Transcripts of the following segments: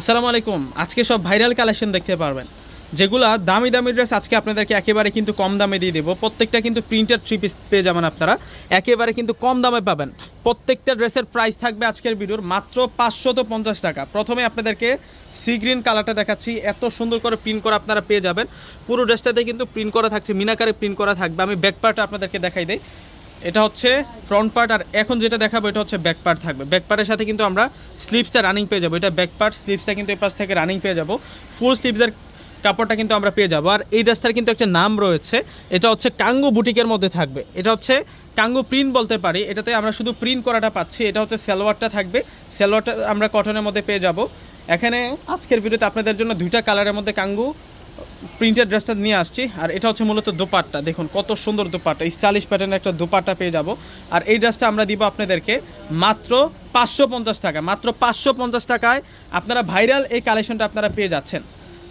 আসসালামু আলাইকুম। আজকে সব ভাইরাল কালেকশন দেখতে পারবেন। যেগুলা দামি দামি ড্রেস আজকে আপনাদেরকে একেবারে কিন্তু কম দামে দিয়ে দেবো। প্রত্যেকটা কিন্তু প্রিন্টেড থ্রি পিস পেয়ে যাবেন আপনারা। একেবারে কিন্তু কম দামে পাবেন। প্রত্যেকটা ড্রেসের প্রাইস থাকবে আজকের ভিডিওর মাত্র পাঁচশত পঞ্চাশ টাকা। প্রথমে আপনাদেরকে সি গ্রিন কালারটা দেখাচ্ছি। এত সুন্দর করে প্রিন্ট করা আপনারা পেয়ে যাবেন। পুরো ড্রেসটাতে কিন্তু প্রিন্ট করা থাকছে, মিনাকারে প্রিন্ট করা থাকবে। আমি ব্যাক পার্টটা আপনাদেরকে দেখাই দিই। এটা হচ্ছে ফ্রন্ট পার্ট আর এখন যেটা দেখাবো, এটা হচ্ছে ব্যাক পার্ট থাকবে। ব্যাক পার্টের সাথে কিন্তু আমরা স্লিপসটা রানিং পেয়ে যাব। এটা ব্যাক পার্ট স্লিপসটা কিন্তু এই পাশ থেকে রানিং পেয়ে যাব। ফুল স্লিপসের কাপড়টা কিন্তু আমরা পেয়ে যাব। আর এই ড্রেসটার কিন্তু একটা নাম রয়েছে, এটা হচ্ছে কাঙ্গু বুটিকের মধ্যে থাকবে। এটা হচ্ছে কাঙ্গু প্রিন্ট বলতে পারি। এটাতে আমরা শুধু প্রিন্ট করাটা পাচ্ছি। এটা হচ্ছে সালোয়ারটা থাকবে। সালোয়ারটা আমরা কটনের মধ্যে পেয়ে যাব। এখানে আজকের ভিডিওতে আপনাদের জন্য দুইটা কালারের মধ্যে কাঙ্গু প্রিন্টেড ড্রেসটা নিয়ে আসছি। আর এটা হচ্ছে মূলত দোপাট্টা। দেখুন, কত সুন্দর দোপাট্টা। স্টাইলিশ প্যাটার্নের একটা দোপাট্টা পেয়ে যাব। আর এই ড্রেসটা আমরা দিব আপনাদেরকে মাত্র পাঁচশো পঞ্চাশ টাকা মাত্র পাঁচশো পঞ্চাশ টাকায় আপনারা ভাইরাল এই কালেকশনটা আপনারা পেয়ে যাচ্ছেন।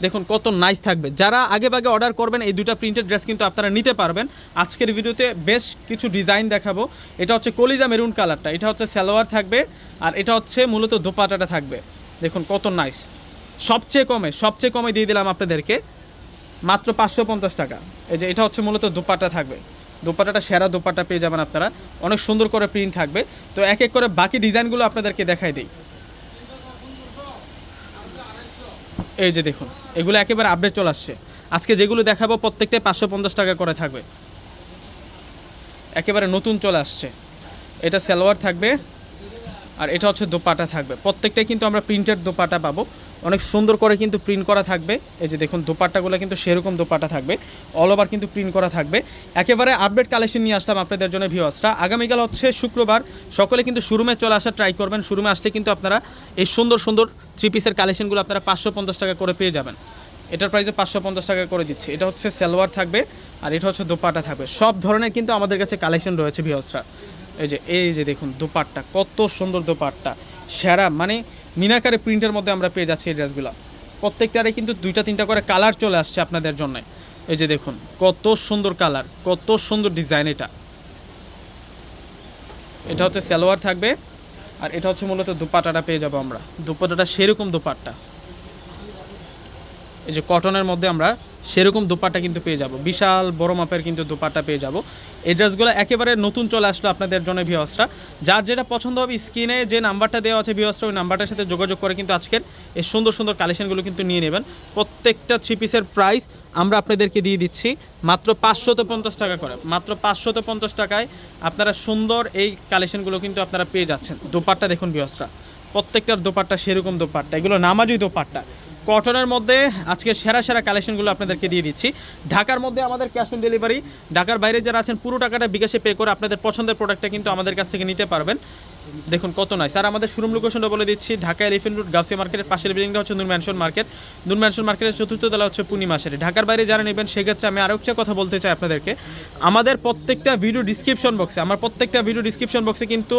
দেখুন, কত নাইস থাকবে। যারা আগে ভাগে অর্ডার করবেন, এই দুটা প্রিন্টেড ড্রেস কিন্তু আপনারা নিতে পারবেন। আজকের ভিডিওতে বেশ কিছু ডিজাইন দেখাবো। এটা হচ্ছে কলিজা মেরুন কালারটা এটা হচ্ছে সালোয়ার থাকবে। আর এটা হচ্ছে মূলত দোপাটাটা থাকবে। দেখুন, কত নাইস সবচেয়ে কমে সবচেয়ে কমে দিয়ে দিলাম আপনাদেরকে মাত্র পাঁচশো পঞ্চাশ টাকা। এই যে এটা হচ্ছে মূলত দোপাট্টা থাকবে। দোপাট্টাটা সেরা দোপাট্টা পেয়ে যাবেন আপনারা। অনেক সুন্দর করে প্রিন্ট থাকবে। তো এক এক করে বাকি ডিজাইনগুলো আপনাদেরকে দেখাই দিই। এই যে দেখুন, এগুলো একেবারে আপডেট চলে আসছে। আজকে যেগুলো দেখাবো প্রত্যেকটাই পাঁচশো পঞ্চাশ টাকা করে থাকবে। একেবারে নতুন চলে আসছে। এটা সালোয়ার থাকবে আর এটা হচ্ছে দোপাটা থাকবে। প্রত্যেকটাই কিন্তু আমরা প্রিন্টেড দোপাটা পাবো। অনেক সুন্দর করে কিন্তু প্রিন্ট করা থাকবে। এই যে দেখুন, দোপাট্টাগুলো কিন্তু সেরকম দোপাটা থাকবে। অল ওভার কিন্তু প্রিন্ট করা থাকবে। একেবারে আপডেট কালেকশন নিয়ে আসলাম আপনাদের জন্য ভিউয়ার্সরা আগামীকাল হচ্ছে শুক্রবার। সকলে কিন্তু শোরুমে চলে আসা ট্রাই করবেন। শোরুমে আসলে কিন্তু আপনারা এই সুন্দর সুন্দর থ্রি পিসের কালেকশনগুলো আপনারা পাঁচশো পঞ্চাশ টাকা করে পেয়ে যাবেন। এটার প্রাইসে পাঁচশো পঞ্চাশ টাকা করে দিচ্ছে। এটা হচ্ছে সালোয়ার থাকবে আর এটা হচ্ছে দোপাটা থাকবে। সব ধরনের কিন্তু আমাদের কাছে কালেকশন রয়েছে ভিউয়ার্সরা এই যে এই যে দেখুন দোপাট্টা, কত সুন্দর দোপাট্টা। সেরা মানে মিনাকারে প্রিন্টের মধ্যে আমরা পেয়ে যাচ্ছি এই ড্রেসগুলো। প্রত্যেকটারে কিন্তু দুইটা, তিনটা করে কালার চলে আসছে আপনাদের জন্য। এই যে দেখুন, কত সুন্দর কালার, কত সুন্দর ডিজাইন এটা। এটা হচ্ছে সালোয়ার থাকবে, আর এটা হচ্ছে মূলত দুপাটাটা পেয়ে যাব আমরা। দুপাটাটা সেরকম দুপাটটা। এই যে কটনের মধ্যে আমরা সেরকম দোপাট্টা কিন্তু পেয়ে যাব। বিশাল বড় মাপের কিন্তু দোপাট্টা পেয়ে যাব। এই ড্রেসগুলো একেবারে নতুন চলে আসলো আপনাদের জন্য ভিওসরা যার যেটা পছন্দ হবে স্ক্রিনে যে নাম্বারটা দেওয়া আছে ভিওসরা ওই নাম্বারটার সাথে যোগাযোগ করে কিন্তু আজকের এই সুন্দর সুন্দর কালেকশনগুলো কিন্তু নিয়ে নেবেন। প্রত্যেকটা থ্রি পিসের প্রাইস আমরা আপনাদেরকে দিয়ে দিচ্ছি মাত্র পাঁচশত পঞ্চাশ টাকা করে। মাত্র পাঁচশত পঞ্চাশ টাকায় আপনারা সুন্দর এই কালেকশনগুলো কিন্তু আপনারা পেয়ে যাচ্ছেন। দোপাট্টা দেখুন ভিওসরা প্রত্যেকটার দোপাট্টা সেরকম দোপাট্টা। এগুলো নামাজি দোপাট্টা। কটনের মধ্যে আজকে সেরা সেরা কালেকশনগুলো আপনাদেরকে দিয়ে দিচ্ছি। ঢাকার মধ্যে আমাদের ক্যাশ অন ডেলিভারি ঢাকার বাইরে যারা আছেন, পুরো টাকাটা বিকাশে পে করে আপনাদের পছন্দের প্রোডাক্টটা কিন্তু আমাদের কাছ থেকে নিতে পারবেন। দেখুন, কত নয় স্যার, আমাদের শোরুম লোকেশনটা বলে দিচ্ছি, ঢাকা এলিফেন্ট রোড গাউসিয়া মার্কেটের পাশের বিল্ডিংটা হচ্ছে Noor mansion market Noor mansion মার্কেটের চতুর্থ তলা হচ্ছে পূর্ণিমাসের ঢাকার বাইরে যারা নেবেন, সেক্ষেত্রে আমি আরও একটা কথা বলতে চাই আপনাদেরকে। আমাদের প্রত্যেকটা ভিডিও ডিসক্রিপশন বক্সে আমার প্রত্যেকটা ভিডিও ডিসক্রিপশন বক্সে কিন্তু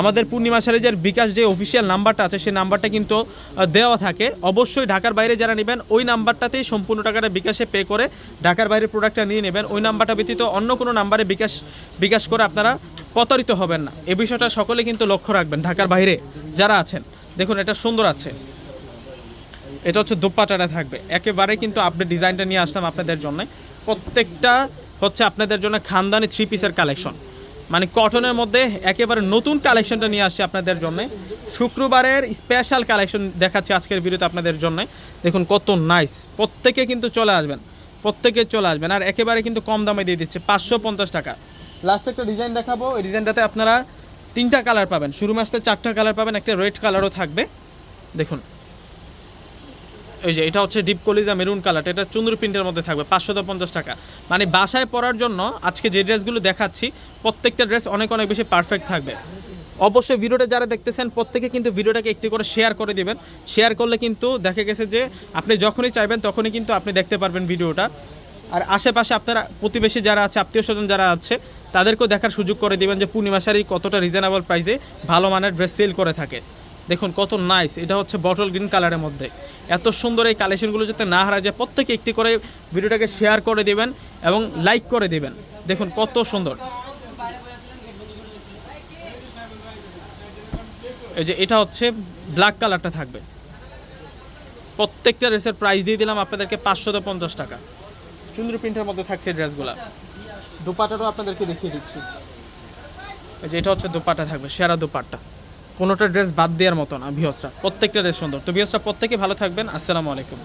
আমাদের পূর্ণিমা যে বিকাশ যে অফিসিয়াল নাম্বারটা আছে, সেই নাম্বারটা কিন্তু দেওয়া থাকে। অবশ্যই ঢাকার বাইরে যারা নেবেন, ওই নাম্বারটাতেই সম্পূর্ণ টাকাটা বিকাশে পে করে ঢাকার বাইরে প্রোডাক্টটা নিয়ে নেবেন। ওই নাম্বারটা ব্যতীত অন্য কোনো নাম্বারে বিকাশ বিকাশ করে আপনারা প্রতারিত হবেন না। এই বিষয়টা সকলে কিন্তু লক্ষ্য রাখবেন ঢাকার বাইরে যারা আছেন। দেখুন, এটা সুন্দর আছে। এটা হচ্ছে দোপাটাটা থাকবে। একেবারে কিন্তু আপডেট ডিজাইনটা নিয়ে আসলাম আপনাদের জন্য। প্রত্যেকটা হচ্ছে আপনাদের জন্য খানদানি থ্রি পিসের কালেকশন মানে কটনের মধ্যে একেবারে নতুন কালেকশনটা নিয়ে আসছে আপনাদের জন্য। শুক্রবারের স্পেশাল কালেকশন দেখাচ্ছি আজকের ভিডিওতে আপনাদের জন্য। দেখুন, কত নাইস প্রত্যেকে কিন্তু চলে আসবেন। প্রত্যেকে চলে আসবেন। আর একেবারে কিন্তু কম দামে দিয়ে দিচ্ছে। পাঁচশো পঞ্চাশ টাকা। লাস্ট একটা ডিজাইন দেখাবো। এই ডিজাইনটাতে আপনারা তিনটা কালার পাবেন। শুরু মাসতে চারটা কালার পাবেন, একটা রেড কালারও থাকবে। দেখুন। এই যে, এটা হচ্ছে ডিপ কলিজা মেরুন কালার এটা চুন্দুর প্রিন্টের মধ্যে থাকবে পাঁচশো পঞ্চাশ টাকা। মানে বাসায় পরার জন্য আজকে যে ড্রেসগুলো দেখাচ্ছি, প্রত্যেকটা ড্রেস অনেক অনেক বেশি পারফেক্ট থাকবে। অবশ্যই ভিডিওটা যারা দেখতেছেন, প্রত্যেকে কিন্তু ভিডিওটাকে একটি করে শেয়ার করে দিবেন। শেয়ার করলে কিন্তু দেখা গেছে যে, আপনি যখনই চাইবেন, তখনই কিন্তু আপনি দেখতে পারবেন ভিডিওটা। আর আশেপাশে আপনারা, প্রতিবেশী যারা আছে, আত্মীয় স্বজন যারা আছে তাদেরকেও দেখার সুযোগ করে দিবেন যে পূর্ণিমা শাড়ি কতটা রিজনেবল প্রাইসে ভালো মানের ড্রেস সেল করে থাকে। দেখুন, কত নাইস এটা হচ্ছে বটল গ্রিন কালারের মধ্যে। এত সুন্দর এই কালেকশনগুলো যাতে না হারায় যায় প্রত্যেকে একটি করে ভিডিওটাকে শেয়ার করে দিবেন এবং লাইক করে দিবেন। দেখুন, কত সুন্দর। এই যে এটা হচ্ছে ব্ল্যাক কালারটা থাকবে। প্রত্যেকটা ড্রেসের প্রাইস দিয়ে দিলাম আপনাদেরকে পাঁচশত পঞ্চাশ টাকা। চুন্দ্রি প্রিন্টের মধ্যে থাকছে ড্রেসগুলো দুপাটারও আপনাদেরকে দেখিয়ে দিচ্ছি। এই যে এটা হচ্ছে দুপাটা থাকবে, সেরা দুপাট্টা। কোনোটা ড্রেস বাদ দেওয়ার মতো না ভিওসরা প্রত্যেকটা ড্রেস সুন্দর। তো ভিওসরা প্রত্যেকে ভালো থাকবেন। আসসালামু আলাইকুম।